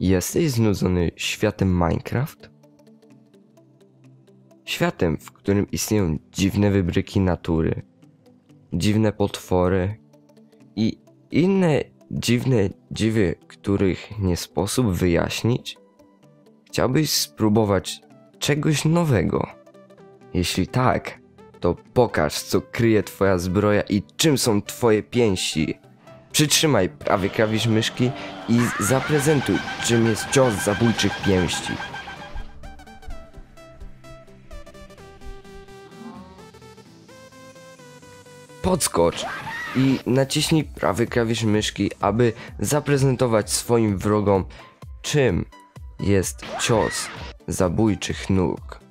Jesteś znudzony światem Minecraft? Światem, w którym istnieją dziwne wybryki natury, dziwne potwory i inne dziwne dziwy, których nie sposób wyjaśnić? Chciałbyś spróbować czegoś nowego? Jeśli tak, to pokaż, co kryje twoja zbroja i czym są twoje pięści. Przytrzymaj prawy klawisz myszki i zaprezentuj, czym jest cios zabójczych pięści. Podskocz i naciśnij prawy klawisz myszki, aby zaprezentować swoim wrogom, czym jest cios zabójczych nóg.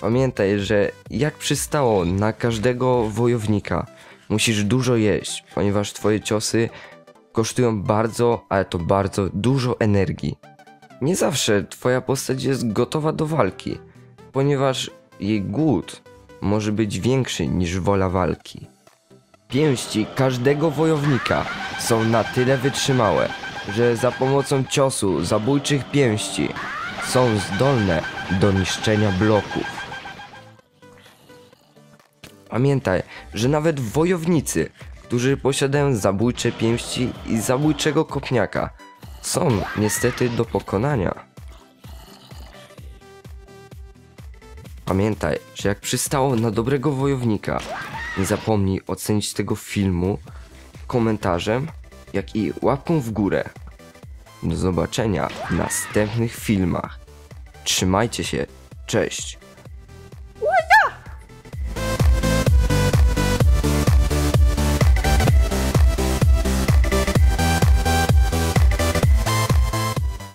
Pamiętaj, że jak przystało na każdego wojownika, musisz dużo jeść, ponieważ twoje ciosy kosztują bardzo, ale to bardzo dużo energii. Nie zawsze twoja postać jest gotowa do walki, ponieważ jej głód może być większy niż wola walki. Pięści każdego wojownika są na tyle wytrzymałe, że za pomocą ciosu zabójczych pięści są zdolne do niszczenia bloków. Pamiętaj, że nawet wojownicy, którzy posiadają zabójcze pięści i zabójczego kopniaka, są niestety do pokonania. Pamiętaj, że jak przystało na dobrego wojownika, nie zapomnij ocenić tego filmu komentarzem, jak i łapką w górę. Do zobaczenia w następnych filmach. Trzymajcie się, cześć!